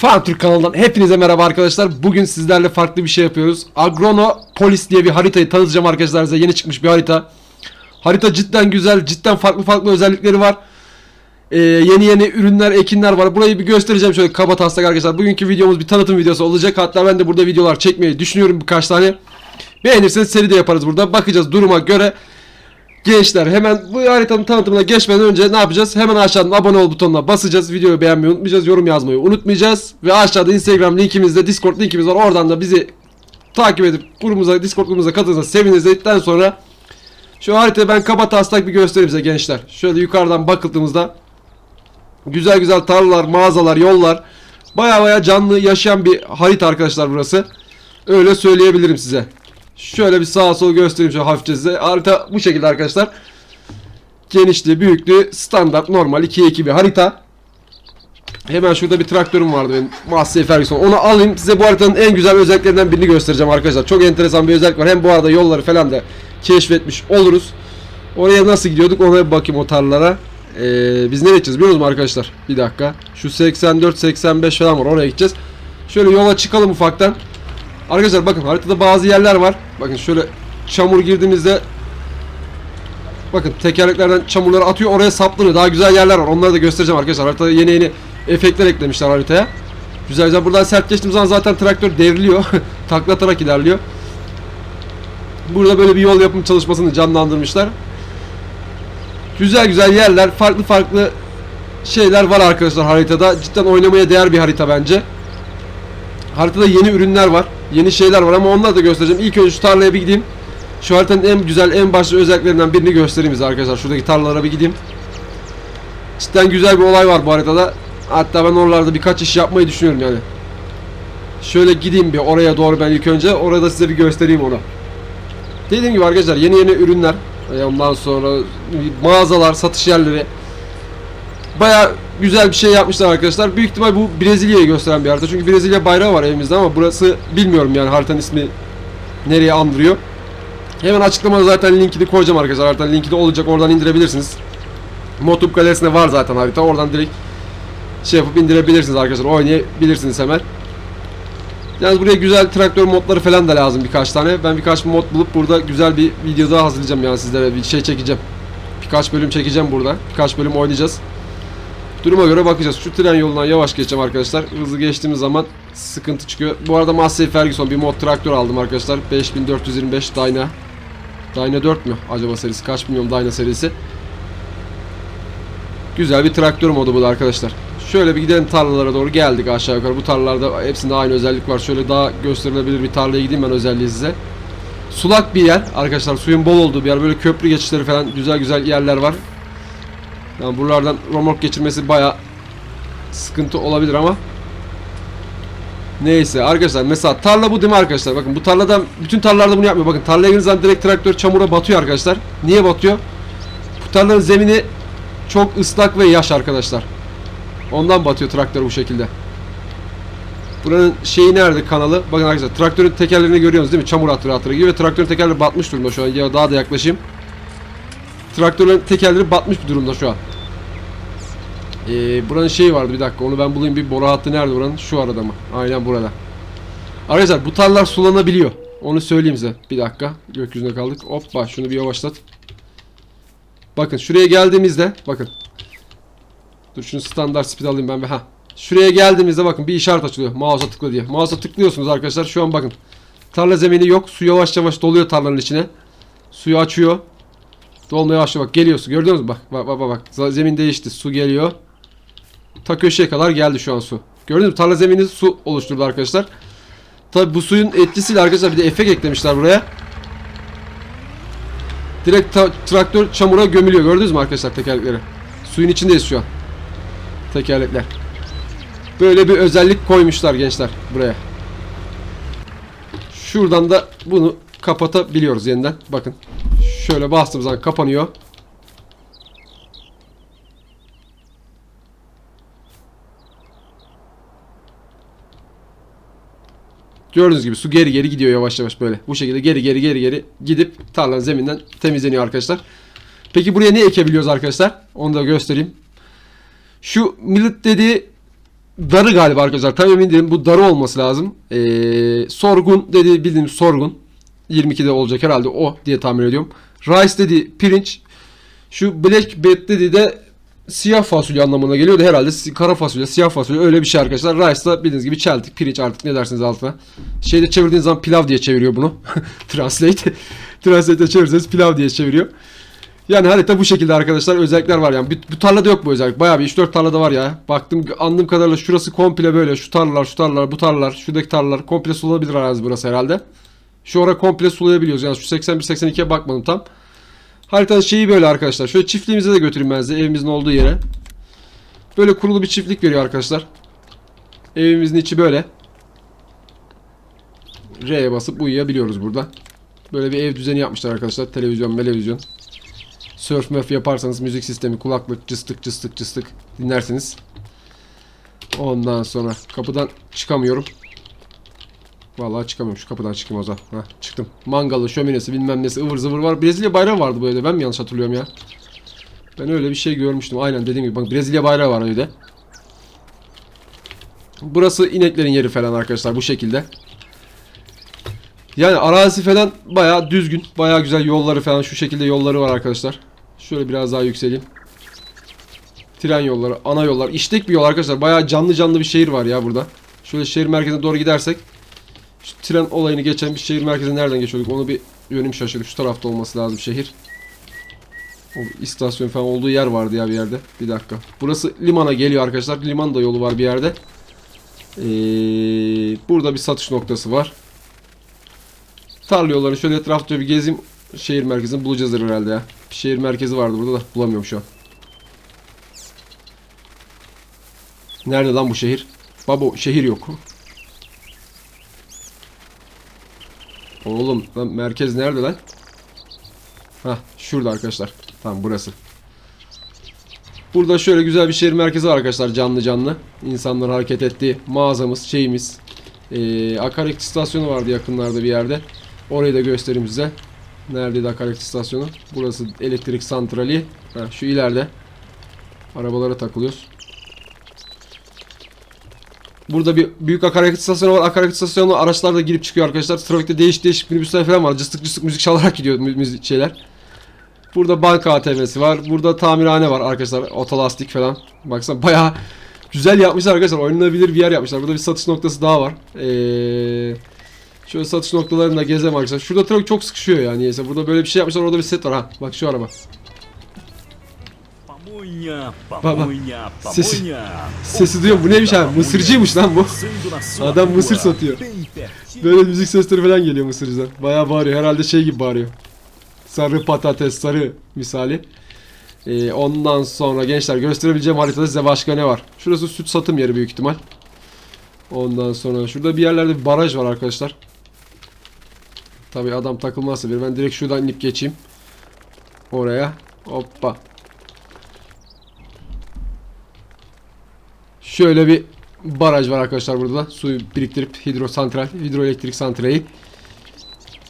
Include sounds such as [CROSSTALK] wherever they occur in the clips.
Türk kanalından hepinize merhaba arkadaşlar. Bugün sizlerle farklı bir şey yapıyoruz. Agronopolis diye bir haritayı tanıtacağım arkadaşlar size. Yeni çıkmış bir harita. Harita cidden güzel, cidden farklı farklı özellikleri var. Ee, yeni yeni ürünler, ekinler var. Burayı bir göstereceğim şöyle kaba taslak arkadaşlar. Bugünkü videomuz bir tanıtım videosu olacak. Hatta ben de burada videolar çekmeyi düşünüyorum birkaç tane. Beğenirseniz seri de yaparız burada. Bakacağız duruma göre. Gençler hemen bu haritanın tanıtımına geçmeden önce ne yapacağız? Hemen aşağıdan abone ol butonuna basacağız. Videoyu beğenmeyi unutmayacağız. Yorum yazmayı unutmayacağız. Ve aşağıda Instagram linkimizde Discord linkimiz var. Oradan da bizi takip edip grubumuza Discord grubumuza katılırsanız seviniriz dedikten sonra şu haritayı ben kaba taslak bir göstereyim size gençler. Şöyle yukarıdan bakıldığımızda güzel güzel tarlalar, mağazalar, yollar baya baya canlı yaşayan bir harita arkadaşlar burası. Öyle söyleyebilirim size. Şöyle bir sağa sola göstereyim şöyle hafifçe size. Harita bu şekilde arkadaşlar. Genişliği, büyüklüğü standart normal 2'ye 2 bir harita. Hemen şurada bir traktörüm vardı benim. Massey Ferguson. Onu alayım. Size bu haritanın en güzel özelliklerinden birini göstereceğim arkadaşlar. Çok enteresan bir özellik var. Hem bu arada yolları falan da keşfetmiş oluruz. Oraya nasıl gidiyorduk ona bir bakayım o tarlalara. Ee, biz nereye gideceğiz biliyor musunuz arkadaşlar? Bir dakika. Şu 84-85 falan var. Oraya gideceğiz. Şöyle yola çıkalım ufaktan. Arkadaşlar bakın haritada bazı yerler var. Bakın şöyle çamur girdiğimizde Bakın tekerleklerden çamurları atıyor oraya saplanıyor. Daha güzel yerler var. Onları da göstereceğim arkadaşlar. Haritada yeni yeni efektler eklemişler haritaya. Güzel güzel. Buradan sert geçtiğim zaman zaten traktör devriliyor. [LAUGHS] Taklatarak ilerliyor. Burada böyle bir yol yapım çalışmasını canlandırmışlar. Güzel güzel yerler, farklı farklı şeyler var arkadaşlar haritada. Cidden oynamaya değer bir harita bence. Haritada yeni ürünler var. Yeni şeyler var ama onları da göstereceğim. İlk önce şu tarlaya bir gideyim. Şu haritanın en güzel, en başlı özelliklerinden birini göstereyim size arkadaşlar. Şuradaki tarlalara bir gideyim. Cidden güzel bir olay var bu haritada. Hatta ben oralarda birkaç iş yapmayı düşünüyorum yani. Şöyle gideyim bir oraya doğru ben ilk önce. Orada size bir göstereyim onu. Dediğim gibi arkadaşlar yeni yeni ürünler. Ondan sonra mağazalar, satış yerleri. Baya güzel bir şey yapmışlar arkadaşlar. Büyük ihtimal bu Brezilya'yı gösteren bir harita. Çünkü Brezilya bayrağı var evimizde ama burası bilmiyorum yani haritanın ismi nereye andırıyor. Hemen açıklamada zaten linkini koyacağım arkadaşlar. Haritanın linki de olacak. Oradan indirebilirsiniz. Motob galerisinde var zaten harita. Oradan direkt şey yapıp indirebilirsiniz arkadaşlar. Oynayabilirsiniz hemen. Yalnız buraya güzel traktör modları falan da lazım birkaç tane. Ben birkaç mod bulup burada güzel bir video daha hazırlayacağım yani sizlere bir şey çekeceğim. Birkaç bölüm çekeceğim burada. Birkaç bölüm oynayacağız. Duruma göre bakacağız. Şu tren yolundan yavaş geçeceğim arkadaşlar. Hızlı geçtiğimiz zaman sıkıntı çıkıyor. Bu arada Massey Ferguson bir mod traktör aldım arkadaşlar. 5425 Dyna. Dyna 4 mü acaba serisi? Kaç bilmiyorum Dyna serisi. Güzel bir traktör modu bu da arkadaşlar. Şöyle bir gidelim tarlalara doğru geldik aşağı yukarı. Bu tarlalarda hepsinde aynı özellik var. Şöyle daha gösterilebilir bir tarlaya gideyim ben özelliği size. Sulak bir yer arkadaşlar. Suyun bol olduğu bir yer. Böyle köprü geçişleri falan güzel güzel yerler var. Yani buralardan romork geçirmesi baya sıkıntı olabilir ama Neyse arkadaşlar mesela tarla bu değil mi arkadaşlar? Bakın bu tarlada bütün tarlalarda bunu yapmıyor. Bakın tarlaya girdiğiniz zaman direkt traktör çamura batıyor arkadaşlar. Niye batıyor? Bu tarlanın zemini çok ıslak ve yaş arkadaşlar. Ondan batıyor traktör bu şekilde. Buranın şeyi nerede kanalı? Bakın arkadaşlar traktörün tekerlerini görüyorsunuz değil mi? Çamur attıra attıra gibi ve traktörün tekerleri batmış durumda şu an. Ya daha da yaklaşayım. Traktörün tekerleri batmış bir durumda şu an. Ee, buranın şeyi vardı bir dakika onu ben bulayım bir boru hattı nerede buranın? Şu arada mı? Aynen burada. Arkadaşlar bu tarlalar sulanabiliyor. Onu söyleyeyim size. Bir dakika. Gökyüzünde kaldık. Hoppa şunu bir yavaşlat. Bakın şuraya geldiğimizde bakın. Dur şunu standart speed alayım ben ha. Şuraya geldiğimizde bakın bir işaret açılıyor. Mouse'a tıkla diye. Mouse'a tıklıyorsunuz arkadaşlar. Şu an bakın. Tarla zemini yok. Su yavaş yavaş doluyor tarlanın içine. Suyu açıyor. Dolmaya başlıyor bak geliyor su. Gördünüz mü? Bak bak bak bak. Zemin değişti. Su geliyor. Ta köşeye kadar geldi şu an su. Gördünüz mü? Tarla zemini su oluşturdu arkadaşlar. Tabi bu suyun etkisiyle arkadaşlar bir de efekt eklemişler buraya. Direkt traktör çamura gömülüyor. Gördünüz mü arkadaşlar tekerlekleri? Suyun içindeyiz şu an. Tekerlekler. Böyle bir özellik koymuşlar gençler buraya. Şuradan da bunu kapatabiliyoruz yeniden. Bakın. Şöyle bastığımız zaman kapanıyor. Gördüğünüz gibi su geri geri gidiyor yavaş yavaş böyle. Bu şekilde geri geri geri geri gidip tarlanın zeminden temizleniyor arkadaşlar. Peki buraya ne ekebiliyoruz arkadaşlar? Onu da göstereyim. Şu millet dediği darı galiba arkadaşlar. Tam emin değilim. Bu darı olması lazım. Ee, sorgun dedi bildiğim sorgun. 22'de olacak herhalde o diye tahmin ediyorum. Rice dedi pirinç. Şu black beet dedi de siyah fasulye anlamına geliyordu herhalde. Kara fasulye, siyah fasulye öyle bir şey arkadaşlar. Rice da bildiğiniz gibi çeltik, pirinç artık ne dersiniz altına. Şeyde çevirdiğiniz zaman pilav diye çeviriyor bunu. [LAUGHS] Translate. Translate'e çevirirseniz pilav diye çeviriyor. Yani harita bu şekilde arkadaşlar özellikler var yani. Bu, bu tarlada yok bu özellik. Bayağı bir 3-4 tarlada var ya. Baktım anladığım kadarıyla şurası komple böyle. Şu tarlalar, şu tarlalar, bu tarlalar, şuradaki tarlalar komple sulanabilir arazi burası herhalde. Şu ara komple sulayabiliyoruz. Yani şu 81-82'ye bakmadım tam. Haritanın şeyi böyle arkadaşlar. Şöyle çiftliğimize de götüreyim ben size evimizin olduğu yere. Böyle kurulu bir çiftlik veriyor arkadaşlar. Evimizin içi böyle. R'ye basıp uyuyabiliyoruz burada. Böyle bir ev düzeni yapmışlar arkadaşlar. Televizyon, televizyon. Surf murf yaparsanız müzik sistemi, kulaklık, cıstık cıstık cıstık dinlersiniz. Ondan sonra kapıdan çıkamıyorum. Vallahi çıkamıyorum. Şu kapıdan çıkayım o zaman. Heh, çıktım. Mangalı, şöminesi, bilmem nesi, ıvır zıvır var. Brezilya bayrağı vardı bu evde. Ben mi yanlış hatırlıyorum ya? Ben öyle bir şey görmüştüm. Aynen dediğim gibi. Bak Brezilya bayrağı var evde. Burası ineklerin yeri falan arkadaşlar bu şekilde. Yani arazi falan bayağı düzgün. Bayağı güzel yolları falan şu şekilde yolları var arkadaşlar. Şöyle biraz daha yükseleyim. Tren yolları, ana yollar. İşlek bir yol arkadaşlar. Bayağı canlı canlı bir şehir var ya burada. Şöyle şehir merkezine doğru gidersek. Tren olayını geçen bir şehir merkezine nereden geçiyorduk onu bir yönüm şaşırdı. Şu tarafta olması lazım şehir. O istasyon falan olduğu yer vardı ya bir yerde. Bir dakika. Burası limana geliyor arkadaşlar. Liman da yolu var bir yerde. Ee, burada bir satış noktası var. Tarla yollarını şöyle etrafta bir gezeyim. Şehir merkezini bulacağız herhalde ya. Bir şehir merkezi vardı burada da bulamıyorum şu an. Nerede lan bu şehir? Babo şehir yok. Oğlum lan merkez nerede lan? Hah şurada arkadaşlar. Tamam burası. Burada şöyle güzel bir şehir merkezi var arkadaşlar canlı canlı. İnsanlar hareket ettiği mağazamız, şeyimiz. Ee, akaryakıt istasyonu vardı yakınlarda bir yerde. Orayı da göstereyim size. Neredeydi akaryakıt istasyonu? Burası elektrik santrali. Ha, şu ileride. Arabalara takılıyoruz. Burada bir büyük akaryakıt istasyonu var. Akaryakıt istasyonuna araçlar da girip çıkıyor arkadaşlar. Trafikte değişik değişik minibüsler falan var. Cıstık cıstık müzik çalarak gidiyor mü- müzik şeyler. Burada banka ATM'si var. Burada tamirhane var arkadaşlar. Otolastik falan. Baksana bayağı güzel yapmışlar arkadaşlar. Oynanabilir bir yer yapmışlar. Burada bir satış noktası daha var. Eee... Şöyle satış noktalarında gezem arkadaşlar. Şurada trafik çok sıkışıyor yani niyeyse. Burada böyle bir şey yapmışlar. Orada bir set var ha. Bak şu araba. Baba, pamonha, sesi-. Sesi duyuyor? Bu neymiş ha? Mısırcıymış lan bu. Adam mısır satıyor. Böyle müzik sesleri falan geliyor Mısırcıdan. Bayağı bağırıyor. Herhalde şey gibi bağırıyor. Sarı patates, sarı misali. Ee, ondan sonra gençler gösterebileceğim haritada size başka ne var? Şurası süt satım yeri büyük ihtimal. Ondan sonra şurada bir yerlerde bir baraj var arkadaşlar. Tabi adam takılmazsa bir ben direkt şuradan inip geçeyim. Oraya. Hoppa. Şöyle bir baraj var arkadaşlar burada da. Suyu biriktirip hidrosantral, hidroelektrik santrali.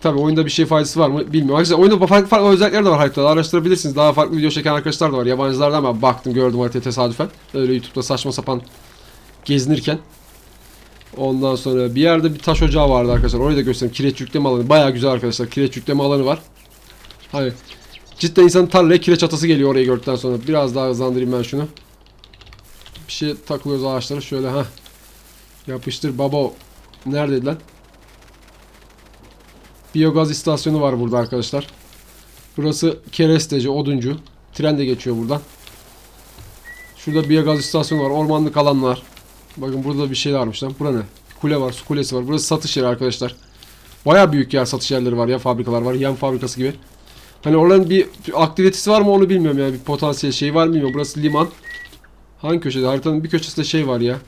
Tabi oyunda bir şey faydası var mı bilmiyorum. Arkadaşlar oyunda farklı farklı özellikler de var haritada. Araştırabilirsiniz. Daha farklı video çeken arkadaşlar da var. Yabancılardan ben baktım gördüm haritayı tesadüfen. Öyle YouTube'da saçma sapan gezinirken. Ondan sonra bir yerde bir taş ocağı vardı arkadaşlar. Orayı da göstereyim. Kireç yükleme alanı. Bayağı güzel arkadaşlar. Kireç yükleme alanı var. Hani cidden insanın tarlaya kireç atası geliyor orayı gördükten sonra. Biraz daha hızlandırayım ben şunu. Bir şey takılıyoruz ağaçlara. Şöyle ha. Yapıştır baba. Neredeydi lan? Biyogaz istasyonu var burada arkadaşlar. Burası keresteci, oduncu. Tren de geçiyor buradan. Şurada biyogaz istasyonu var. Ormanlık alanlar. Bakın burada bir şey varmış lan. Bura ne? Kule var, su kulesi var. Burası satış yeri arkadaşlar. Baya büyük yer satış yerleri var ya. Fabrikalar var. Yem fabrikası gibi. Hani oranın bir aktivitesi var mı onu bilmiyorum yani. Bir potansiyel şey var mı bilmiyorum. Burası liman. Hangi köşede? Haritanın bir köşesinde şey var ya.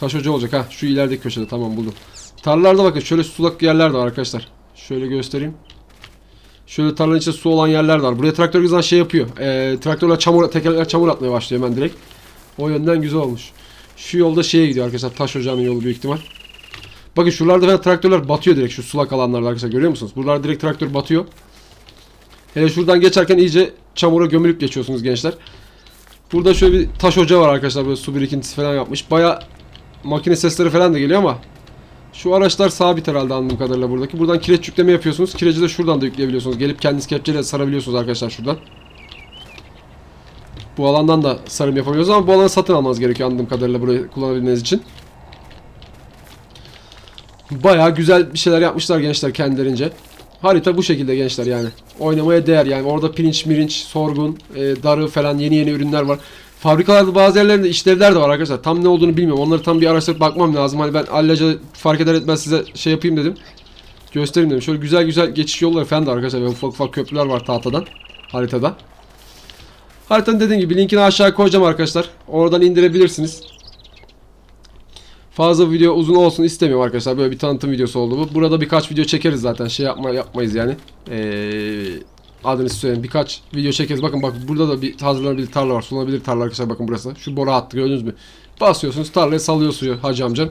Taş ocağı olacak ha. Şu ilerideki köşede. Tamam buldum. Tarlalarda bakın şöyle sulak yerler de var arkadaşlar. Şöyle göstereyim. Şöyle tarlanın içinde su olan yerler var. Buraya traktör güzel şey yapıyor. Ee, traktörler çamur, tekerlekler çamur atmaya başlıyor hemen direkt. O yönden güzel olmuş. Şu yolda şeye gidiyor arkadaşlar. Taş ocağının yolu büyük ihtimal. Bakın şuralarda falan traktörler batıyor direkt şu sulak alanlarda arkadaşlar görüyor musunuz? Buralarda direkt traktör batıyor. Hele şuradan geçerken iyice çamura gömülüp geçiyorsunuz gençler. Burada şöyle bir taş ocağı var arkadaşlar böyle su birikintisi falan yapmış. Baya makine sesleri falan da geliyor ama şu araçlar sabit herhalde anladığım kadarıyla buradaki. Buradan kireç yükleme yapıyorsunuz. Kireci de şuradan da yükleyebiliyorsunuz. Gelip kendiniz kepçeyle sarabiliyorsunuz arkadaşlar şuradan. Bu alandan da sarım yapamıyoruz ama bu alanı satın almanız gerekiyor anladığım kadarıyla burayı kullanabilmeniz için. Bayağı güzel bir şeyler yapmışlar gençler kendilerince. Harita bu şekilde gençler yani. Oynamaya değer yani. Orada pirinç, mirinç, sorgun, e, darı falan yeni yeni ürünler var. Fabrikalarda bazı yerlerinde işlevler de var arkadaşlar. Tam ne olduğunu bilmiyorum. Onları tam bir araştırıp bakmam lazım. Hani ben allaca fark eder etmez size şey yapayım dedim. Göstereyim dedim. Şöyle güzel güzel geçiş yolları falan da arkadaşlar. Böyle ufak ufak köprüler var tahtadan. Haritada. Haritanın dediğim gibi linkini aşağı koyacağım arkadaşlar. Oradan indirebilirsiniz. Fazla video uzun olsun istemiyorum arkadaşlar. Böyle bir tanıtım videosu oldu bu. Burada birkaç video çekeriz zaten. Şey yapma yapmayız yani. Ee, adını söyleyeyim. Birkaç video çekeriz. Bakın bak burada da bir hazırlanabilir tarla var. Sulanabilir tarla arkadaşlar. Bakın burası. Şu boru hattı gördünüz mü? Basıyorsunuz tarlaya salıyor suyu hacı amcan.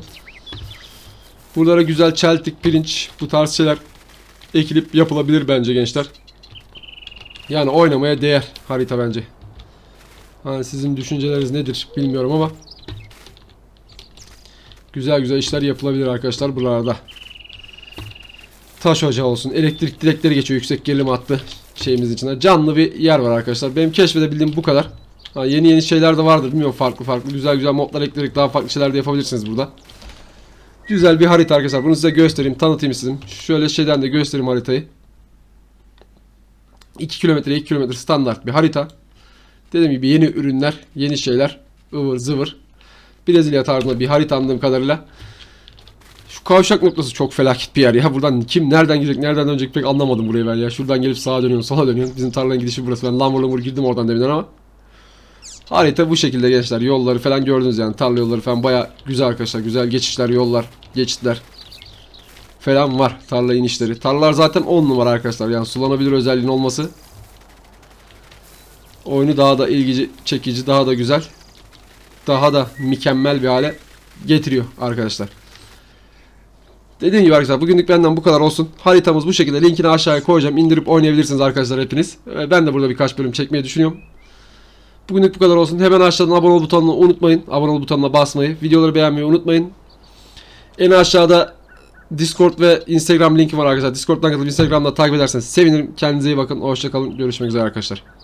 Buralara güzel çeltik, pirinç bu tarz şeyler ekilip yapılabilir bence gençler. Yani oynamaya değer harita bence. Hani sizin düşünceleriniz nedir bilmiyorum ama güzel güzel işler yapılabilir arkadaşlar buralarda. Taş ocağı olsun. Elektrik direkleri geçiyor yüksek gerilim hattı şeyimiz içinde. Canlı bir yer var arkadaşlar. Benim keşfedebildiğim bu kadar. Ha, yeni yeni şeyler de vardır bilmiyorum farklı farklı. Güzel güzel modlar ekleyerek daha farklı şeyler de yapabilirsiniz burada. Güzel bir harita arkadaşlar. Bunu size göstereyim, tanıtayım istedim. Şöyle şeyden de göstereyim haritayı. 2 kilometre 2 kilometre standart bir harita. Dediğim gibi yeni ürünler, yeni şeyler, ıvır zıvır. Brezilya tarzında bir harita anladığım kadarıyla. Şu kavşak noktası çok felaket bir yer ya. Buradan kim nereden girecek, nereden dönecek pek anlamadım burayı ben ya. Şuradan gelip sağa dönüyorsun, sola dönüyorsun. Bizim tarlanın gidişi burası. Ben lambur lambur girdim oradan deminden ama. Harita bu şekilde gençler. Yolları falan gördünüz yani. Tarla yolları falan baya güzel arkadaşlar. Güzel geçişler, yollar, geçitler falan var. Tarla inişleri. Tarlalar zaten 10 numara arkadaşlar. Yani sulanabilir özelliğin olması oyunu daha da ilgici çekici, daha da güzel, daha da mükemmel bir hale getiriyor arkadaşlar. Dediğim gibi arkadaşlar bugünlük benden bu kadar olsun. Haritamız bu şekilde. Linkini aşağıya koyacağım. İndirip oynayabilirsiniz arkadaşlar hepiniz. Ben de burada birkaç bölüm çekmeyi düşünüyorum. Bugünlük bu kadar olsun. Hemen aşağıdan abone ol butonuna unutmayın. Abone ol butonuna basmayı. Videoları beğenmeyi unutmayın. En aşağıda Discord ve Instagram linki var arkadaşlar. Discord'dan katılıp Instagram'da takip ederseniz sevinirim. Kendinize iyi bakın. Hoşçakalın. Görüşmek üzere arkadaşlar.